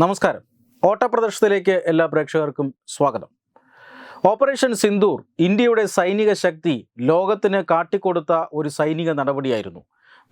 നമസ്കാരം. ഓട്ടപ്രദർശനത്തിലേക്ക് എല്ലാ പ്രേക്ഷകർക്കും സ്വാഗതം. ഓപ്പറേഷൻ സിന്ദൂർ ഇന്ത്യയുടെ സൈനിക ശക്തി ലോകത്തിന് കാട്ടിക്കൊടുത്ത ഒരു സൈനിക നടപടിയായിരുന്നു.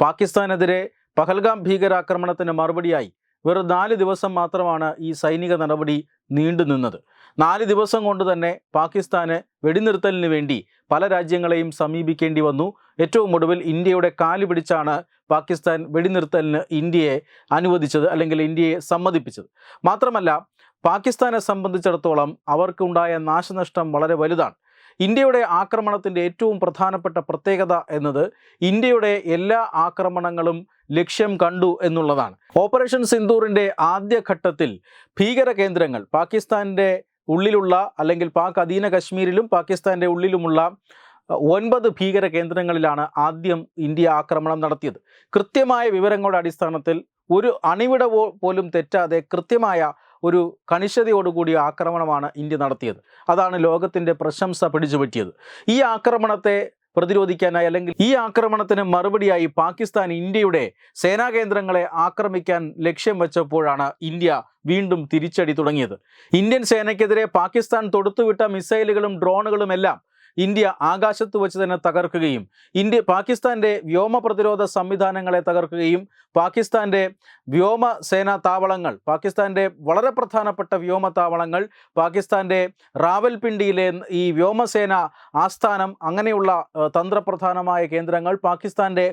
പാകിസ്ഥാനെതിരെ പഹൽഗാം ഭീകരാക്രമണത്തിന് മറുപടിയായി വെറും നാല് ദിവസം മാത്രമാണ് ഈ സൈനിക നടപടി നീണ്ടുനിന്നത് നാല് ദിവസം കൊണ്ട് തന്നെ പാകിസ്ഥാന് വെടിനിർത്തലിന് വേണ്ടി പല രാജ്യങ്ങളെയും സമീപിക്കേണ്ടി വന്നു. ഏറ്റവും ഒടുവിൽ ഇന്ത്യയുടെ കാൽ പിടിച്ചാണ് പാകിസ്ഥാൻ വെടിനിർത്തലിന് ഇന്ത്യയെ അനുവദിച്ചത് അല്ലെങ്കിൽ ഇന്ത്യയെ സമ്മതിപ്പിച്ചത്. മാത്രമല്ല പാകിസ്ഥാനെ സംബന്ധിച്ചിടത്തോളം അവർക്കുണ്ടായ നാശനഷ്ടം വളരെ വലുതാണ്. ഇന്ത്യയുടെ ആക്രമണത്തിന്റെ ഏറ്റവും പ്രധാനപ്പെട്ട പ്രത്യേകത എന്നത് ഇന്ത്യയുടെ എല്ലാ ആക്രമണങ്ങളും ലക്ഷ്യം കണ്ടു എന്നുള്ളതാണ്. ഓപ്പറേഷൻ സിന്ദൂറിന്റെ ആദ്യഘട്ടത്തിൽ ഭീകര കേന്ദ്രങ്ങൾ പാകിസ്ഥാന്റെ ഉള്ളിലുള്ള അല്ലെങ്കിൽ പാക് അധീന കശ്മീരിലും പാകിസ്ഥാന്റെ ഉള്ളിലുമുള്ള ഒൻപത് ഭീകര കേന്ദ്രങ്ങളിലാണ് ആദ്യം ഇന്ത്യ ആക്രമണം നടത്തിയത്. കൃത്യമായ വിവരങ്ങളുടെ അടിസ്ഥാനത്തിൽ ഒരു അണിവിട പോലും തെറ്റാതെ കൃത്യമായ ഒരു കണിശതയോടുകൂടിയ ആക്രമണമാണ് ഇന്ത്യ നടത്തിയത്. അതാണ് ലോകത്തിന്റെ പ്രശംസ പിടിച്ചുപറ്റിയത്. ഈ ആക്രമണത്തെ പ്രതിരോധിക്കാനായി അല്ലെങ്കിൽ ഈ ആക്രമണത്തിന് മറുപടിയായി പാകിസ്ഥാൻ ഇന്ത്യയുടെ സേനാ കേന്ദ്രങ്ങളെ ആക്രമിക്കാൻ ലക്ഷ്യം വെച്ചപ്പോഴാണ് ഇന്ത്യ വീണ്ടും തിരിച്ചടി തുടങ്ങിയത്. ഇന്ത്യൻ സേനയ്ക്കെതിരെ പാകിസ്ഥാൻ തൊടുത്തുവിട്ട മിസൈലുകളും ഡ്രോണുകളും എല്ലാം ഇന്ത്യ ആകാശത്ത് വെച്ച് തന്നെ തകർക്കുകയും ഇന്ത്യ പാകിസ്ഥാന്റെ വ്യോമ പ്രതിരോധ സംവിധാനങ്ങളെ തകർക്കുകയും പാകിസ്ഥാന്റെ വ്യോമസേനാ താവളങ്ങൾ പാകിസ്ഥാന്റെ വളരെ പ്രധാനപ്പെട്ട വ്യോമ താവളങ്ങൾ പാകിസ്ഥാന്റെ റാവൽപിണ്ടിയിലെ ഈ വ്യോമസേന ആസ്ഥാനം അങ്ങനെയുള്ള തന്ത്രപ്രധാനമായ കേന്ദ്രങ്ങൾ പാകിസ്ഥാന്റെ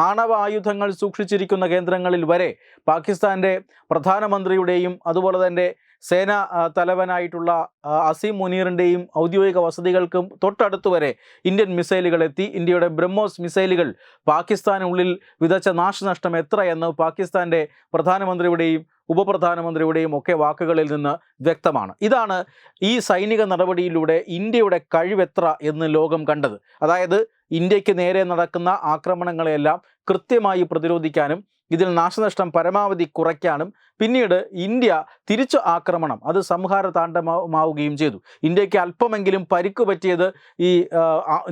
ആണവായുധങ്ങൾ സൂക്ഷിച്ചിരിക്കുന്ന കേന്ദ്രങ്ങളിൽ വരെ പാകിസ്ഥാന്റെ പ്രധാനമന്ത്രിയുടെയും അതുപോലെ തന്നെ സേനാ തലവനായിട്ടുള്ള അസീം മുനീറിന്റെയും ഔദ്യോഗിക വസതികൾക്കും തൊട്ടടുത്ത് വരെ ഇന്ത്യൻ മിസൈലുകൾ എത്തി. ഇന്ത്യയുടെ ബ്രഹ്മോസ് മിസൈലുകൾ പാകിസ്ഥാനുള്ളിൽ വിതച്ച നാശനഷ്ടം എത്രയെന്ന് പാകിസ്ഥാന്റെ പ്രധാനമന്ത്രിയുടെയും ഉപപ്രധാനമന്ത്രിയുടെയും ഒക്കെ വാക്കുകളിൽ നിന്ന് വ്യക്തമാണ്. ഇതാണ് ഈ സൈനിക നടപടിയിലൂടെ ഇന്ത്യയുടെ കഴിവെത്ര എന്ന് ലോകം കണ്ടത്. അതായത് ഇന്ത്യയ്ക്ക് നേരെ നടക്കുന്ന ആക്രമണങ്ങളെയെല്ലാം കൃത്യമായി പ്രതിരോധിക്കാനും ഇതിൽ നാശനഷ്ടം പരമാവധി കുറയ്ക്കാനും പിന്നീട് ഇന്ത്യ തിരിച്ചു ആക്രമണം അത് സംഹാര താണ്ഡമാവുകയും ചെയ്തു. ഇന്ത്യയ്ക്ക് അല്പമെങ്കിലും പരിക്ക് പറ്റിയത് ഈ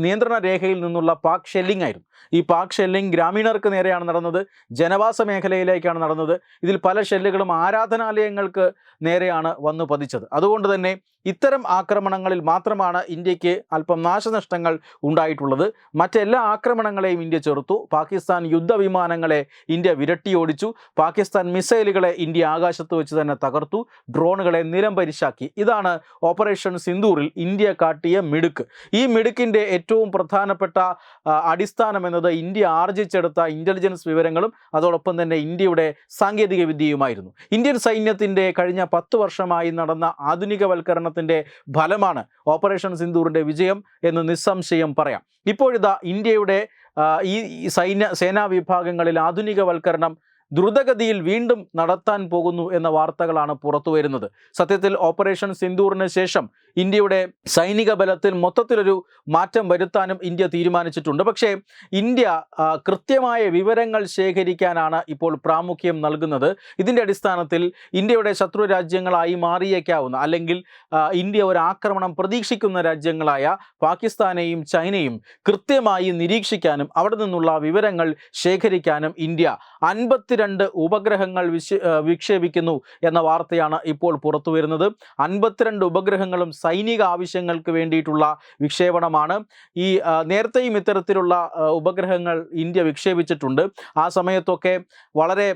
നിയന്ത്രണ രേഖയിൽ നിന്നുള്ള പാക് ഷെല്ലിംഗ് ആയിരുന്നു. ഈ പാക് ഷെല്ലിംഗ് ഗ്രാമീണർക്ക് നേരെയാണ് നടന്നത് ജനവാസ മേഖലയിലേക്കാണ് നടന്നത്. ഇതിൽ പല ഷെല്ലുകളും ആരാധനാലയങ്ങൾക്ക് നേരെയാണ് വന്നു പതിച്ചത്. അതുകൊണ്ട് തന്നെ ഇത്തരം ആക്രമണങ്ങളിൽ മാത്രമാണ് ഇന്ത്യയ്ക്ക് അല്പം നാശനഷ്ടങ്ങൾ ഉണ്ടായിട്ടുള്ളത്. മറ്റെല്ലാ ആക്രമണങ്ങളെയും ഇന്ത്യ ചെറുത്തു. പാകിസ്ഥാൻ യുദ്ധവിമാനങ്ങളെ ഇന്ത്യ വിരട്ടിയോടിച്ചു. പാകിസ്ഥാൻ മിസൈലുകളെ ഇന്ത്യ ആകാശത്ത് വെച്ച് തന്നെ തകർത്തു. ഡ്രോണുകളെ നിലം പരിശാക്കി. ഇതാണ് ഓപ്പറേഷൻ സിന്ദൂറിൽ ഇന്ത്യ കാട്ടിയ മിടുക്ക്. ഈ മിടുക്കിന്റെ ഏറ്റവും പ്രധാനപ്പെട്ട അടിസ്ഥാനം എന്നത് ഇന്ത്യ ആർജിച്ചെടുത്ത ഇന്റലിജൻസ് വിവരങ്ങളും അതോടൊപ്പം തന്നെ ഇന്ത്യയുടെ സാങ്കേതിക വിദ്യയുമായിരുന്നു. ഇന്ത്യൻ സൈന്യത്തിന്റെ കഴിഞ്ഞ പത്ത് വർഷമായി നടന്ന ആധുനികവൽക്കരണത്തിന്റെ ഫലമാണ് ഓപ്പറേഷൻ സിന്ദൂറിന്റെ വിജയം എന്ന് നിസ്സംശയം പറയാം. ഇപ്പോഴിതാ ഇന്ത്യയുടെ ഈ സൈന്യ സേനാ വിഭാഗങ്ങളിൽ ആധുനികവൽക്കരണം ദ്രുതഗതിയിൽ വീണ്ടും നടത്താൻ പോകുന്നു എന്ന വാർത്തകളാണ് പുറത്തു വരുന്നത്. സത്യത്തിൽ ഓപ്പറേഷൻ സിന്ദൂറിന് ശേഷം ഇന്ത്യയുടെ സൈനിക ബലത്തിൽ മൊത്തത്തിലൊരു മാറ്റം വരുത്താനും ഇന്ത്യ തീരുമാനിച്ചിട്ടുണ്ട്. പക്ഷേ ഇന്ത്യ കൃത്യമായ വിവരങ്ങൾ ശേഖരിക്കാനാണ് ഇപ്പോൾ പ്രാമുഖ്യം നൽകുന്നത്. ഇതിന്റെ അടിസ്ഥാനത്തിൽ ഇന്ത്യയുടെ ശത്രു രാജ്യങ്ങളായി മാറിയേക്കാവുന്ന അല്ലെങ്കിൽ ഇന്ത്യ ഒരു ആക്രമണം പ്രതീക്ഷിക്കുന്ന രാജ്യങ്ങളായ പാകിസ്ഥാനെയും ചൈനയും കൃത്യമായി നിരീക്ഷിക്കാനും അവിടെ നിന്നുള്ള വിവരങ്ങൾ ശേഖരിക്കാനും ഇന്ത്യ അൻപത്തിരണ്ട് ഉപഗ്രഹങ്ങൾ വിക്ഷേപിക്കുന്നു എന്ന വാർത്തയാണ് ഇപ്പോൾ പുറത്തു വരുന്നത്. അൻപത്തിരണ്ട് ഉപഗ്രഹങ്ങളും സൈനിക ആവശ്യങ്ങൾക്ക് വേണ്ടിയിട്ടുള്ള വിക്ഷേപണമാണ്. ഈ നേരത്തെയും ഇത്തരത്തിലുള്ള ഉപഗ്രഹങ്ങൾ ഇന്ത്യ വിക്ഷേപിച്ചിട്ടുണ്ട്. ആ സമയത്തൊക്കെ വളരെ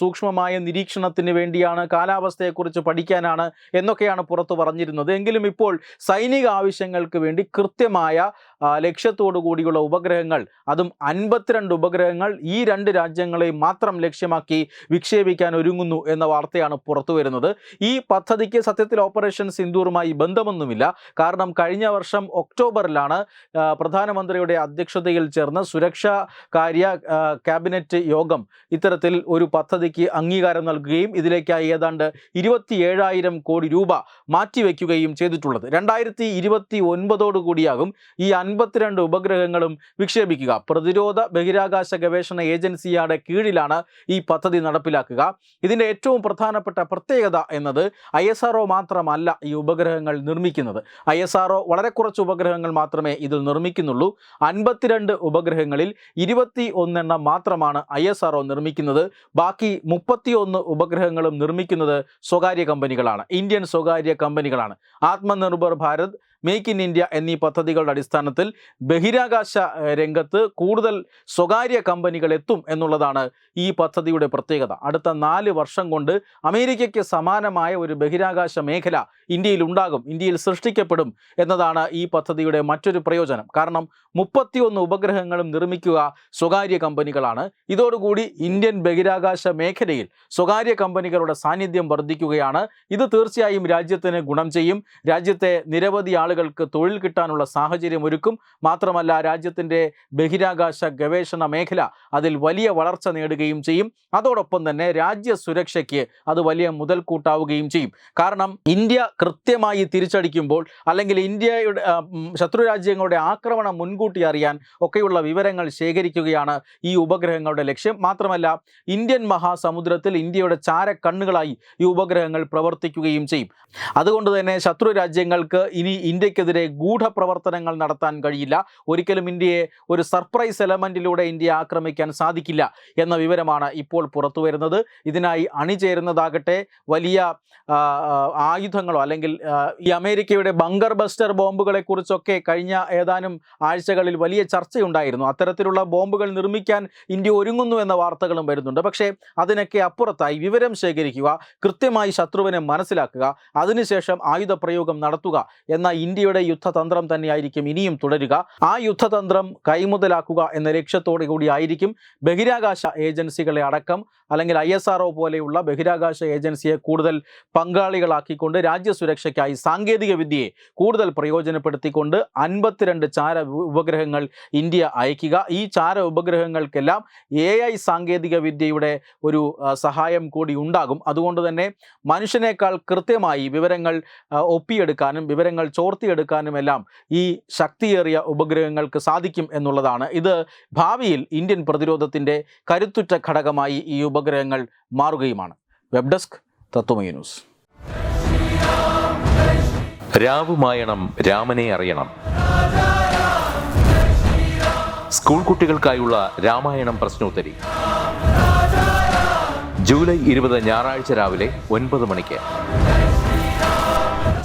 സൂക്ഷ്മമായ നിരീക്ഷണത്തിന് വേണ്ടിയാണ് കാലാവസ്ഥയെക്കുറിച്ച് പഠിക്കാനാണ് എന്നൊക്കെയാണ് പുറത്തു പറഞ്ഞിരുന്നത്. എങ്കിലും ഇപ്പോൾ സൈനിക ആവശ്യങ്ങൾക്ക് വേണ്ടി കൃത്യമായ ലക്ഷ്യത്തോടു കൂടിയുള്ള ഉപഗ്രഹങ്ങൾ അതും അൻപത്തിരണ്ട് ഉപഗ്രഹങ്ങൾ ഈ രണ്ട് രാജ്യങ്ങളെയും മാത്രം ലക്ഷ്യമാക്കി വിക്ഷേപിക്കാൻ ഒരുങ്ങുന്നു എന്ന വാർത്തയാണ് പുറത്തു വരുന്നത്. ഈ പദ്ധതിക്ക് സത്യത്തിൽ ഓപ്പറേഷൻ സിന്ദൂറുമായി ബന്ധമൊന്നുമില്ല. കാരണം കഴിഞ്ഞ വർഷം ഒക്ടോബറിലാണ് പ്രധാനമന്ത്രിയുടെ അധ്യക്ഷതയിൽ ചേർന്ന സുരക്ഷാ കാര്യ ക്യാബിനറ്റ് യോഗം ഇത്തരത്തിൽ ഒരു പദ്ധതിക്ക് അംഗീകാരം നൽകുകയും ഇതിലേക്കായി ഏതാണ്ട് ഇരുപത്തിയേഴായിരം കോടി രൂപ മാറ്റിവെക്കുകയും ചെയ്തിട്ടുള്ളത്. രണ്ടായിരത്തി ഇരുപത്തി ഒൻപതോടു കൂടിയാകും ഈ അൻപത്തിരണ്ട് ഉപഗ്രഹങ്ങളും വിക്ഷേപിക്കുക. പ്രതിരോധ ബഹിരാകാശ ഗവേഷണ ഏജൻസിയുടെ കീഴിലാണ് ഈ ഈ പദ്ധതി നടപ്പിലാക്കുക. ഇതിന്റെ ഏറ്റവും പ്രധാനപ്പെട്ട പ്രത്യേകത എന്നത് ഐ എസ് ആർ മാത്രമല്ല ഈ ഉപഗ്രഹങ്ങൾ നിർമ്മിക്കുന്നത്. ഐ എസ് ആർ വളരെ കുറച്ച് ഉപഗ്രഹങ്ങൾ മാത്രമേ ഇതിൽ നിർമ്മിക്കുന്നുള്ളൂ. അൻപത്തിരണ്ട് ഉപഗ്രഹങ്ങളിൽ ഇരുപത്തി ഒന്നെണ്ണം മാത്രമാണ് ഐ എസ് ആർ നിർമ്മിക്കുന്നത്. ബാക്കി മുപ്പത്തിയൊന്ന് ഉപഗ്രഹങ്ങളും നിർമ്മിക്കുന്നത് സ്വകാര്യ കമ്പനികളാണ്. ഇന്ത്യൻ സ്വകാര്യ കമ്പനികളാണ്. Atmanirbhar Bharat make in India എന്നീ പദ്ധതികളുടെ അടിസ്ഥാനത്തിൽ ബഹിരാകാശ രംഗത്ത് കൂടുതൽ സ്വകാര്യ കമ്പനികൾ എത്തും എന്നുള്ളതാണ് ഈ പദ്ധതിയുടെ പ്രത്യേകത. അടുത്ത നാല് വർഷം കൊണ്ട് അമേരിക്കയ്ക്ക് സമാനമായ ഒരു ബഹിരാകാശ മേഖല ഇന്ത്യയിൽ ഉണ്ടാകും ഇന്ത്യയിൽ സൃഷ്ടിക്കപ്പെടും എന്നതാണ് ഈ പദ്ധതിയുടെ മറ്റൊരു പ്രയോജനം. കാരണം മുപ്പത്തിയൊന്ന് ഉപഗ്രഹങ്ങളും നിർമ്മിക്കുക സ്വകാര്യ കമ്പനികളാണ്. ഇതോടുകൂടി ഇന്ത്യൻ ബഹിരാകാശ മേഖലയിൽ സ്വകാര്യ കമ്പനികളുടെ സാന്നിധ്യം വർദ്ധിക്കുകയാണ്. ഇത് തീർച്ചയായും രാജ്യത്തിന് ഗുണം ചെയ്യും. രാജ്യത്തെ നിരവധി ആളുകൾക്ക് തൊഴിൽ കിട്ടാനുള്ള സാഹചര്യം ഒരുക്കും. മാത്രമല്ല രാജ്യത്തിന്റെ ബഹിരാകാശ ഗവേഷണ മേഖല അതിൽ വലിയ വളർച്ച നേടുകയും ചെയ്യും. അതോടൊപ്പം തന്നെ രാജ്യ സുരക്ഷയ്ക്ക് അത് വലിയ മുതൽക്കൂട്ടാവുകയും ചെയ്യും. കാരണം ഇന്ത്യ കൃത്യമായി തിരിച്ചടിക്കുമ്പോൾ അല്ലെങ്കിൽ ഇന്ത്യയുടെ ശത്രു രാജ്യങ്ങളുടെ ആക്രമണം മുൻകൂട്ടി അറിയാൻ ഒക്കെയുള്ള വിവരങ്ങൾ ശേഖരിക്കുകയാണ് ഈ ഉപഗ്രഹങ്ങളുടെ ലക്ഷ്യം. മാത്രമല്ല ഇന്ത്യൻ മഹാസമുദ്രത്തിൽ ഇന്ത്യയുടെ ചാരക്കണ്ണുകളായി ഈ ഉപഗ്രഹങ്ങൾ പ്രവർത്തിക്കുകയും ചെയ്യും. അതുകൊണ്ട് തന്നെ ശത്രു രാജ്യങ്ങൾക്ക് ഇനി ഇന്ത്യക്കെതിരെ ഗൂഢപ്രവർത്തനങ്ങൾ നടത്താൻ കഴിയില്ല. ഒരിക്കലും ഇന്ത്യയെ ഒരു സർപ്രൈസ് എലമെന്റിലൂടെ ഇന്ത്യ ആക്രമിക്കാൻ സാധിക്കില്ല എന്ന വിവരമാണ് ഇപ്പോൾ പുറത്തു വരുന്നത്. ഇതിനായി അണിചേരുന്നതാകട്ടെ വലിയ ആയുധങ്ങളോ അല്ലെങ്കിൽ ഈ അമേരിക്കയുടെ ബങ്കർ ബസ്റ്റർ ബോംബുകളെക്കുറിച്ചൊക്കെ കഴിഞ്ഞ ഏതാനും ആഴ്ചകളിൽ വലിയ ചർച്ചയുണ്ടായിരുന്നു. അത്തരത്തിലുള്ള ബോംബുകൾ നിർമ്മിക്കാൻ ഇന്ത്യ ഒരുങ്ങുന്നു എന്ന വാർത്തകളും വരുന്നുണ്ട്. പക്ഷേ അതിനൊക്കെ അപ്പുറത്തായി വിവരം ശേഖരിക്കുക കൃത്യമായി ശത്രുവിനെ മനസ്സിലാക്കുക അതിനുശേഷം ആയുധ പ്രയോഗം നടത്തുക എന്ന ഇന്ത്യയുടെ യുദ്ധതന്ത്രം തന്നെയായിരിക്കും ഇനിയും തുടരുക. ആ യുദ്ധതന്ത്രം കൈമുതലാക്കുക എന്ന ലക്ഷ്യത്തോടു കൂടിയായിരിക്കും ബഹിരാകാശ ഏജൻസികളെ അടക്കം അല്ലെങ്കിൽ ഐ എസ് ആർ പോലെയുള്ള ബഹിരാകാശ ഏജൻസിയെ കൂടുതൽ പങ്കാളികളാക്കിക്കൊണ്ട് രാജ്യസുരക്ഷയ്ക്കായി സാങ്കേതിക വിദ്യയെ കൂടുതൽ പ്രയോജനപ്പെടുത്തിക്കൊണ്ട് അൻപത്തിരണ്ട് ചാര ഉപഗ്രഹങ്ങൾ ഇന്ത്യ അയക്കുക ഈ ചാര ഉപഗ്രഹങ്ങൾക്കെല്ലാം എ ഐ സാങ്കേതിക വിദ്യയുടെ ഒരു സഹായം കൂടി ഉണ്ടാകും. അതുകൊണ്ട് തന്നെ മനുഷ്യനേക്കാൾ കൃത്യമായി വിവരങ്ങൾ ഒപ്പിയെടുക്കാനും വിവരങ്ങൾ ചോർത്തിയെടുക്കാനും എല്ലാം ഈ ശക്തിയേറിയ ഉപഗ്രഹങ്ങൾക്ക് സാധിക്കും എന്നുള്ളതാണ്. ഇത് ഭാവിയിൽ ഇന്ത്യൻ പ്രതിരോധത്തിന്റെ കരുത്തുറ്റ ഘടകമായി ഈ ഉപഗ്രഹങ്ങൾ മാറുകയുമാണ്. Web desk Tatwamayi news. രാവുമായണം രാമനെ അറിയണം. സ്കൂൾ കുട്ടികൾക്കായുള്ള രാമായണം പ്രശ്നോത്തരി. ജൂലൈ ഇരുപത് ഞായറാഴ്ച രാവിലെ ഒൻപത് മണിക്ക്.